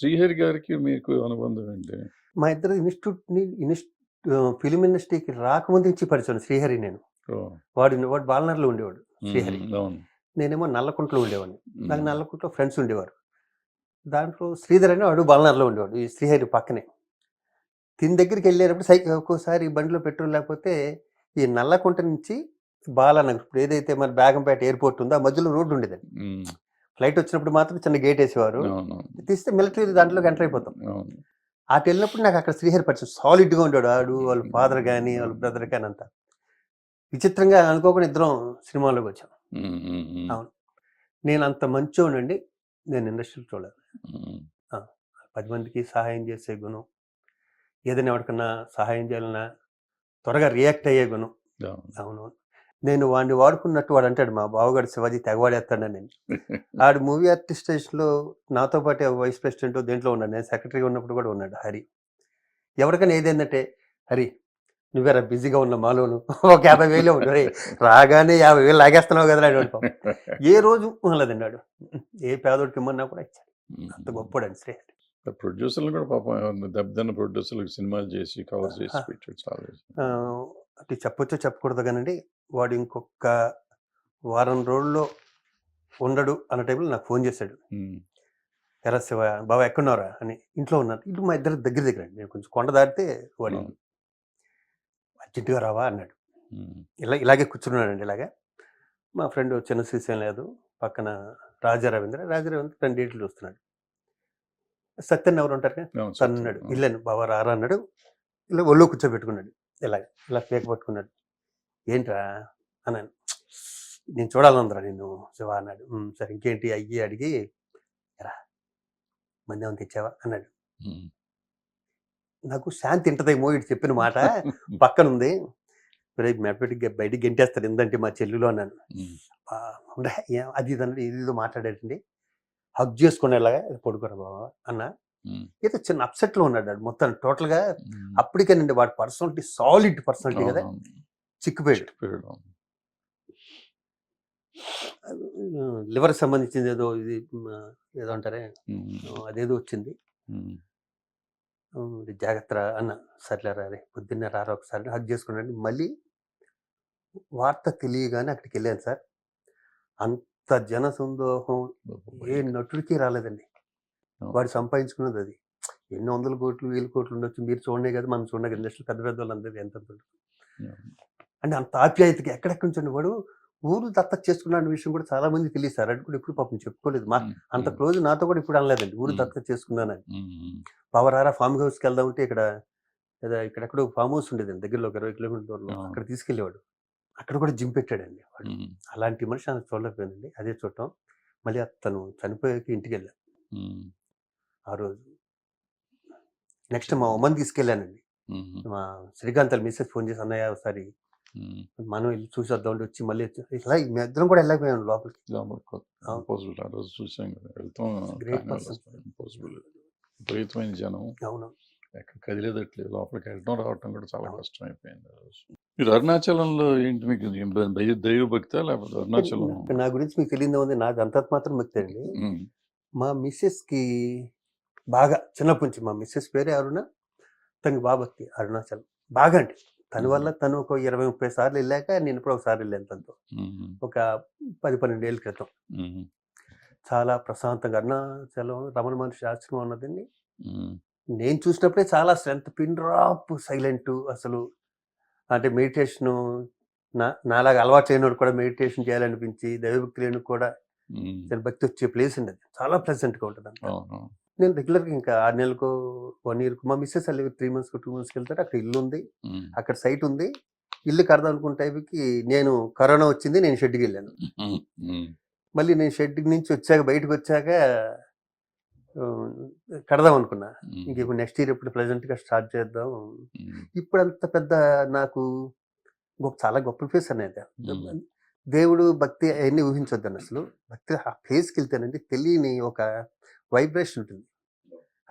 శ్రీహరి గారికి మీకు అనుబంధం ఏంటి? మా ఇద్దరు ఇన్స్టిట్యూట్ని ఇన్స్ట్ ఫిలిం ఇండస్ట్రీకి రాకముందు నుంచి పరిచయం శ్రీహరి నేను. వాడు వాడు బాలనర్లో ఉండేవాడు శ్రీహరి. నేనేమో నల్లకుంటలో ఉండేవాడిని. నాకు నల్లకుంటలో ఫ్రెండ్స్ ఉండేవారు. దాంట్లో శ్రీధర్ అని వాడు బాలనర్లో ఉండేవాడు ఈ శ్రీహరి పక్కనే. తిని దగ్గరికి వెళ్ళేటప్పుడు సైకిల్ ఒక్కోసారి బండిలో పెట్రోల్ లేకపోతే ఈ నల్లకుంట నుంచి బాలానగర్ ఇప్పుడు ఏదైతే మన బేగంపేట ఎయిర్పోర్ట్ ఉందో ఆ మధ్యలో రోడ్డు ఉండేదండి. ఫ్లైట్ వచ్చినప్పుడు మాత్రం చిన్న గేట్ వేసేవారు. తీస్తే మిలిటరీ దాంట్లోకి ఎంటర్ అయిపోతాం. అటు వెళ్ళినప్పుడు నాకు అక్కడ శ్రీహరి పరిచయం సాలిడ్గా ఉండేవాడు. ఆడు వాళ్ళ ఫాదర్ కానీ వాళ్ళ బ్రదర్ కానీ అంతా. విచిత్రంగా అనుకోకుండా ఇద్దరం సినిమాలోకి వచ్చాం. అవును. నేను అంత మంచోనండి నేను ఇండస్ట్రీలో చూడలేదు. పది మందికి సహాయం చేసే గుణం. ఏదైనా ఎవరికన్నా సహాయం చేయాలన్నా త్వరగా రియాక్ట్ అయ్యే గుణం. అవును. నేను వాడిని వాడుకున్నట్టు వాడు అంటాడు మా బావగాడు శివాజీ తెగవాడేస్తాడని నేను. ఆడు మూవీ ఆర్టిస్ట్ స్టేషన్లో నాతో పాటు వైస్ ప్రెసిడెంట్ దేంట్లో ఉన్నాడు నేను సెక్రటరీగా ఉన్నప్పుడు కూడా ఉన్నాడు హరి. ఎవరికైనా ఏదేందంటే హరి నువ్వేరా బిజీగా ఉన్న మాలోను ఒక యాభై వేలు "రేయ్, రాగానే యాభై వేలు లాగేస్తున్నావు కదా అని. ఏ రోజు లేదండి వాడు. ఏ పేదోడికి ఇమ్మన్నా కూడా ఇచ్చాడు. అంత గొప్పడండి శ్రీహరి. ప్రొడ్యూసర్లు కూడా పాపం దెబ్బతిన్న ప్రొడ్యూసర్లకు సినిమాలు చేసి కవర్ చేసి. పెట్టాడు చాలా అది చెప్పొచ్చో చెప్పకూడదు కానండి వాడు ఇంకొక వారం రోజుల్లో ఉండడు అన్న టైంలో నాకు ఫోన్ చేశాడు. ఎరా శివ బాబా ఎక్కడున్నారా అని ఇంట్లో ఉన్నాను. ఇటు మా ఇద్దరు దగ్గర దగ్గర అండి. నేను కొంచెం కొండ దాటితే వాడి. అర్జెంటుగా రావా? అన్నాడు. ఇలా ఇలాగే కూర్చున్నాడండి ఇలాగా. మా ఫ్రెండ్ చిన్న శ్రీశైలం లేదు. పక్కన రాజా రవీంద్ర రాజా రవీంద్ర రెండు డేట్లు చూస్తున్నాడు. సత్యన్ ఎవరు ఉంటారు కదా, తను. అన్నాడు. ఇల్లాను బాబా రారా? అన్నాడు. ఇలా ఒళ్ళో కూర్చోబెట్టుకున్నాడు. ఇలాగ ఇలా పేక పట్టుకున్నాడు. ఏంట్రా? అన్నాను. నేను చూడాలందరా నేను శివ అన్నాడు. "ఉమ్, సరే ఇంకేంటి? అయ్యి అడిగి ఎరా మంది ఏమైనా తెచ్చావా? అన్నాడు. నాకు శాంతి ఇంటదేమో ఇటు చెప్పిన మాట. పక్కన ఉంది మెడపెట్టి బయటికి గెంటేస్తాడు. ఎందుకంటే మా చెల్లిలో అన్నాను. ఉమ్, "ఆ, ఉండే, ఏ- అది ఇది అన్నాడు. ఇది మాట్లాడేటండి హగ్ చేసుకునేలాగా పడుకోరా బాబా అన్న. ఏదో చిన్న upset లో ఉన్నాడు మొత్తం total గా. అప్పటికేనండి వాడి పర్సనాలిటీ సాలిడ్ పర్సనాలిటీ కదా. చిక్కుపోయాడు. లివర్ సంబంధించింది ఏదో ఇది ఏదో అంటారే. అదేదో వచ్చింది. జాగ్రత్త అన్న. సర్లేరా రే పొద్దున్నే రారా ఒకసారి హగ్ చేసుకున్నాడు. మళ్ళీ వార్త తెలియగానే అక్కడికి వెళ్ళాను సార్. అంత జన సందోహం. ఏ నటుడికి రాలేదండి. వాడు సంపాదించుకున్నది అది ఎన్ని వందల కోట్లు వేల కోట్లు ఉండొచ్చు. మీరు చూడనే కదా మనం చూడగా ఇండస్ట్రీ పెద్ద పెద్ద వాళ్ళందరూ ఎంత. అంటే అంత ఆప్యాయతకి ఎక్కడెక్కడి నుంచి ఉండి వాడు? ఊరు దత్తత చేసుకున్న విషయం కూడా చాలా మంది తెలియదు సార్ అది కూడా ఎప్పుడు పాపం చెప్పుకోలేదు. మా అంత క్లోజ్ నాతో కూడా ఇప్పుడు అనలేదండి. ఊరు మ్మ్. దత్తత చేసుకున్నానని. పవరారా ఫామ్ హౌస్కి వెళ్దాం అంటే ఇక్కడ ఇక్కడెక్కడో ఫామ్ హౌస్ ఉండేదండి. దగ్గరలో ఒక ఇరవై కిలోమీటర్ దూరంలో. అక్కడ తీసుకెళ్ళేవాడు. అక్కడ కూడా జిమ్ పెట్టాడండి వాడు. అలాంటి మనిషి చూడలేకపోయిందండి అదే చూడటం. మళ్ళీ అతను చనిపోయాక ఇంటికి వెళ్ళాను. ఆ రోజు. నెక్స్ట్ మా ఉమ్మని తీసుకెళ్ళానండి. మా శ్రీకాంత్ మిస్సెస్ ఫోన్ చేసి అన్నయ్య ఒకసారి. మనం వెళ్ళి చూసి వద్దాం అంటే వచ్చి మళ్ళీ మీ ఇద్దరం కూడా వెళ్ళకపోయాం లోపలికి. చూసాం విపరీతమైన జనం. అవును. ఎక్కడ కదిలేదట్లేదు. లోపలికి వెళ్ళటం రావటం కూడా చాలా. కష్టం అయిపోయింది మీరు అరుణాచలంలో ఏంటి మీకు ఏం భయ- భయ- దైవ భక్త లేకపోతే అరుణాచలం? నా- నా గురించి మీకు తెలియదు ఉంది నాది అంత మాత్రం మీకు ఉమ్, మా మిస్సెస్కి బాగా చిన్నప్పటి నుంచి మా మిస్సెస్ పేరే అరుణ తనకి భక్తి అరుణాచలం. బాగా అంటే తన వల్ల తను ఒక ఇరవై ముప్పై సార్లు వెళ్ళాక నేను ఇప్పుడు ఒకసారి వెళ్ళాను తనతో. ఒక పది పన్నెండు ఏళ్ళ క్రితం. చాలా ప్రశాంతంగా అరుణాచలం రమణ మహర్షి ఆశ్రమం ఉన్నదండి. నేను చూసినప్పుడే చాలా స్ట్రెంత్ పిన్ డ్రాప్ సైలెంట్ అసలు. అంటే మెడిటేషన్ నా నాలాగా అలవాటు చేయనోడు కూడా మెడిటేషన్ చేయాలనిపించి దైవభక్తి లేని కూడా భక్తి వచ్చే ప్లేస్ అండి అది. చాలా ప్లెజెంట్గా ఉంటుంది నేను రెగ్యులర్గా ఇంకా ఆరు నెలలకు వన్ ఇయర్కు మా మిస్సెస్ అల్లి త్రీ మంత్స్కి టూ మంత్స్కి వెళ్తారు. అక్కడ ఇల్లు ఉంది. అక్కడ సైట్ ఉంది. ఇల్లు కడదాం అనుకున్న టైంకి నేను కరోనా వచ్చింది. నేను షెడ్కి వెళ్ళాను. మళ్ళీ నేను షెడ్ నుంచి వచ్చాక బయటకు వచ్చాక కడదాం అనుకున్నా ఇంక ఇప్పుడు నెక్స్ట్ ఇయర్ ఇప్పుడు ప్రెసెంట్గా స్టార్ట్ చేద్దాం. ఇప్పుడు అంత పెద్ద నాకు గొప్ప చాలా గొప్ప ప్లేస్ అనేది. దేవుడు భక్తి అవన్నీ ఊహించొద్దని అసలు. భక్తి ఆ ప్లేస్కి వెళ్తేనండి తెలియని ఒక వైబ్రేషన్ ఉంటుంది.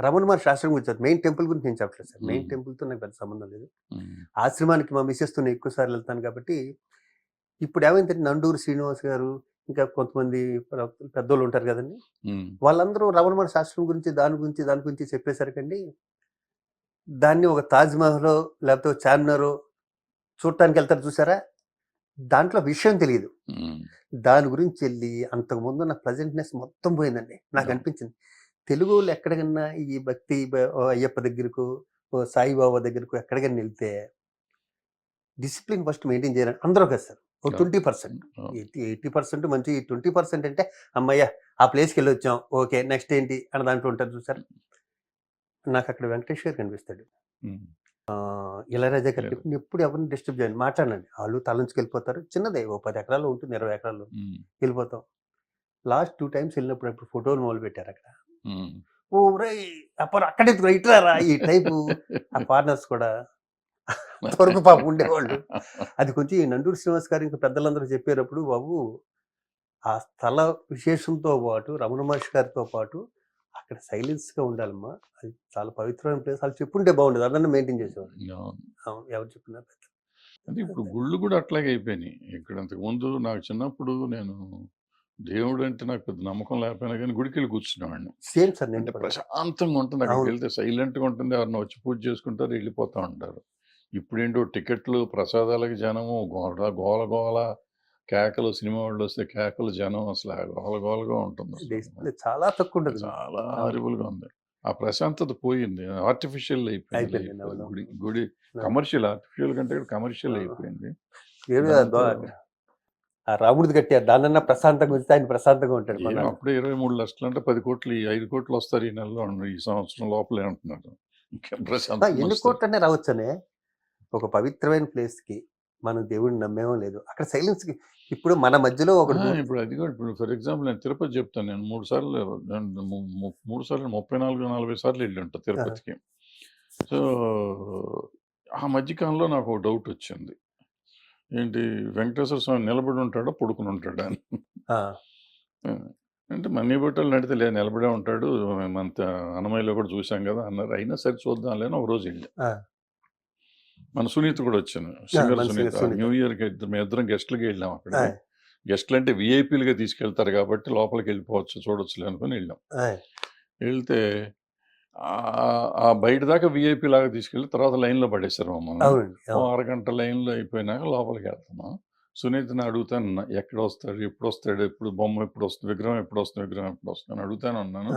రమణ మహర్షి ఆశ్రమం గురించి మెయిన్ టెంపుల్ గురించి నేను చెప్పట్లేదు సార్. మెయిన్. టెంపుల్తో నాకు పెద్ద సంబంధం లేదు. ఆశ్రమానికి మా మిస్సెస్తో నేను ఎక్కువ సార్లు వెళ్తాను కాబట్టి ఇప్పుడు ఏమైందంటే నండూరు శ్రీనివాస్ గారు ఇంకా కొంతమంది పెద్దోళ్ళు ఉంటారు కదండి. వాళ్ళందరూ రమణమణ శాస్త్రం గురించి దాని గురించి దాని గురించి చెప్పేసరికండి దాన్ని ఒక తాజ్ మహల్ లేకపోతే చార్మినార్ చూడటానికి వెళ్తారు చూసారా? దాంట్లో విషయం తెలియదు. దాని గురించి వెళ్ళి అంతకుముందు నా ప్రజెంట్నెస్ మొత్తం పోయిందండి. నాకు అవును. అనిపించింది తెలుగులో ఎక్కడికన్నా ఈ భక్తి అయ్యప్ప దగ్గరకు ఓ సాయిబాబా దగ్గరకు ఎక్కడికైనా వెళ్తే డిసిప్లిన్ ఫస్ట్ మెయింటైన్ చేయాలని అందరూ కదా సార్. ఓ. Twenty percent. Eighty eighty percent మంచి ట్వంటీ పర్సెంట్ అంటే అమ్మయ్య ఆ ప్లేస్కి వెళ్ళి వచ్చాం ఓకే నెక్స్ట్ ఏంటి? అని దాంట్లో ఉంటారు చూసారు? నాకు అక్కడ వెంకటేష్ గారు కనిపిస్తాడు. ఇళయరాజా గారు. ఎప్పుడు ఎవరిని డిస్టర్బ్ చేయండి మాట్లాడండి వాళ్ళు తల నుంచి వెళ్ళిపోతారు. చిన్నదే. ఓ పది ఎకరాలు ఉంటుంది ఇరవై ఎకరాలు వెళ్ళిపోతాం. లాస్ట్ టూ టైమ్స్ వెళ్ళినప్పుడు అప్పుడు ఫోటోలు మొదలు పెట్టారు అక్కడ. ఉమ్. ఓ రై? అప్పుడు అక్కడే ఇట్రారా ఈ టైపు ఆ ఫారినర్స్ కూడా అంతవరకు పాపం ఉండేవాళ్ళు. అది కొంచెం ఈ నండూరు శ్రీనివాస్ గారు ఇంకా పెద్దలందరూ చెప్పేటప్పుడు బాబు ఆ స్థల విశేషంతో పాటు రమణ మహర్షి గారితో పాటు అక్కడ సైలెన్స్గా ఉండాలమ్మా. అది చాలా పవిత్రమైన ప్లేస్. వాళ్ళు చెప్పుంటే బాగుండేది. అదన్నా మెయింటైన్ చేసేవాళ్ళు. అవును. ఎవరు చెప్పినా అంటే ఇప్పుడు గుళ్ళు కూడా అట్లాగే అయిపోయినాయి. ఇక్కడ అంతకు ముందు నాకు చిన్నప్పుడు నేను దేవుడు అంటే నాకు పెద్ద నమ్మకం లేకపోయినా కానీ గుడికి వెళ్ళి కూర్చునేవాడిని సేమ్ సార్ నేను అంటే. ప్రశాంతంగా ఉంటుంది అక్కడికి. వెళ్తే సైలెంట్గా ఉంటుంది ఎవరిని వచ్చి పూజ చేసుకుంటారు వెళ్ళిపోతూ ఉంటారు ఇప్పుడు ఏంటో టికెట్లు ప్రసాదాలకి జనము గోల గోల గోల కేకలు సినిమా వాళ్ళు వస్తే కేకలు జనం అసలు గోల గోలగా ఉంటుంది చాలా తక్కువ ఉంటుంది చాలా అవును. హారిబుల్గా ఉంది ఆ ప్రశాంతత పోయింది ఆర్టిఫిషియల్ అయిపోయింది. గుడి గుడి. కమర్షియల్ ఆర్టిఫిషియల్ కంటే కమర్షియల్. అయిపోయింది ఆ రాముడిది కట్టారు దానన్నా ప్రశాంతంగా ఉంచితే ఆయన ప్రశాంతంగా ఉంటాడు ఏం. అప్పుడే ఇరవై మూడు లక్షలు అంటే పది కోట్లు ఈ ఐదు కోట్లు వస్తారు ఈ నెలలో ఈ సంవత్సరం లోపలే అంటున్నారు ఇంకేం ఆ, ప్రశాంతంగా ఎన్ని వస్తారు. కోట్లనే రావచ్చనే. ఒక పవిత్రమైన ప్లేస్కి మనం దేవుడిని నమ్మేమో లేదు. అక్కడ సైలెన్స్కి ఇప్పుడు మన మధ్యలో ఒకడు ఆ, దూ- ఇప్పుడు అది కూడా ఇప్పుడు ఫర్ ఎగ్జాంపుల్ నేను తిరుపతి చెప్తాను. నేను మూడు సార్లు నేను ము- ము- మూడు సార్లు ముప్పై నాలుగు నలభై సార్లు వెళ్ళి ఉంటా తిరుపతికి. సో ఆ మధ్యకాలంలో నాకు ఒక డౌట్ వచ్చింది. ఏంటి వెంకటేశ్వర స్వామి నిలబడి ఉంటాడా? పడుకుని ఉంటాడా? అని అంటే మనీ బట్టలు నడితే లేదు నిలబడే ఉంటాడు. మేమంత అన్నమయ్యలో కూడా చూసాం కదా అన్నారు. అయినా సరే చూద్దాం లేని ఒక రోజు వెళ్ళి. మన సునీత కూడా వచ్చాను. సింగర్ సునీత. న్యూ ఇయర్కి ఇద్దరు మేము ఇద్దరం గెస్ట్లకి వెళ్ళాం అక్కడ. గెస్ట్లు అంటే విఐపీలుగా తీసుకెళ్తారు కాబట్టి లోపలికి వెళ్ళిపోవచ్చు చూడొచ్చులే అనుకుని వెళ్ళాం. వెళ్తే ఆ- ఆ బయట దాకా విఐపీ లాగా తీసుకెళ్ళి తర్వాత లైన్లో పడేశారు మమ్మల్ని. అరగంట లైన్లో అయిపోయినాక లోపలికి వెళ్తున్నాం సునీతని అడుగుతాను ఎక్కడ వస్తాడు ఎప్పుడు వస్తాడు ఎప్పుడు బొమ్మ ఎప్పుడు వస్తుంది విగ్రహం ఎప్పుడు వస్తుంది విగ్రహం ఎప్పుడు వస్తుంది అని అడుగుతాను అన్నాను.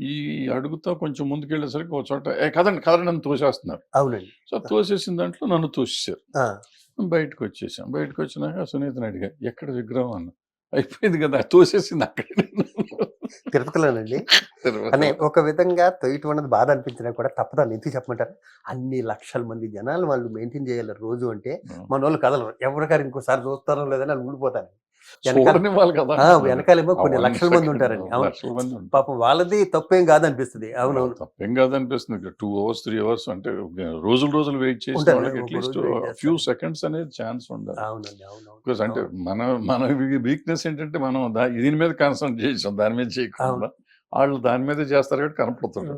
ఈ అడుగుతా కొంచెం ముందుకెళ్ళేసరికి ఒక చోట ఏ కదండి కదండి నన్ను తోసేస్తున్నారు. అవునండి. సో తోసేసిన దాంట్లో నన్ను తోసేశారు. ఆ, బయటకు వచ్చేసాం. బయటకు వచ్చినాక సునీతని అడిగా ఎక్కడ విగ్రహం? అన్న. అయిపోయింది కదా తోసేసింది అక్కడ తిరుపతిలోనండి. అనే ఒక విధంగా తొయ్యటం అన్నది బాధ అనిపించినా కూడా తప్పదని ఎందుకు చెప్పమంటారు? అన్ని లక్షల మంది జనాలు వాళ్ళు మెయింటైన్ చేయాలి రోజు అంటే మన వాళ్ళు కదలరు. ఎవరికారు ఇంకోసారి చూస్తారో లేదని వాళ్ళు ఊడిపోతారు. వెనకాలేమో కొన్ని అవును, లక్షల మంది ఉంటారండి. అవును. పాపం వాళ్ళది తప్పేం కాదనిపిస్తుంది. అవునవును. తప్పేం కాదనిపిస్తుంది. టూ అవర్స్ త్రీ అవర్స్ అంటే రోజులు రోజులు వెయిట్ అట్లీస్ట్ చేస్తారు. ఫ్యూ సెకండ్స్ అనేది ఛాన్స్ ఉండాలి. అవునండి అంటే మన మన వీక్నెస్ ఏంటంటే మనం దీని మీద కాన్సన్ట్రేట్ చేసాం దాని మీద చేయకుండా వాళ్ళు దాని మీద చేస్తారు కాబట్టి కనపడుతుంది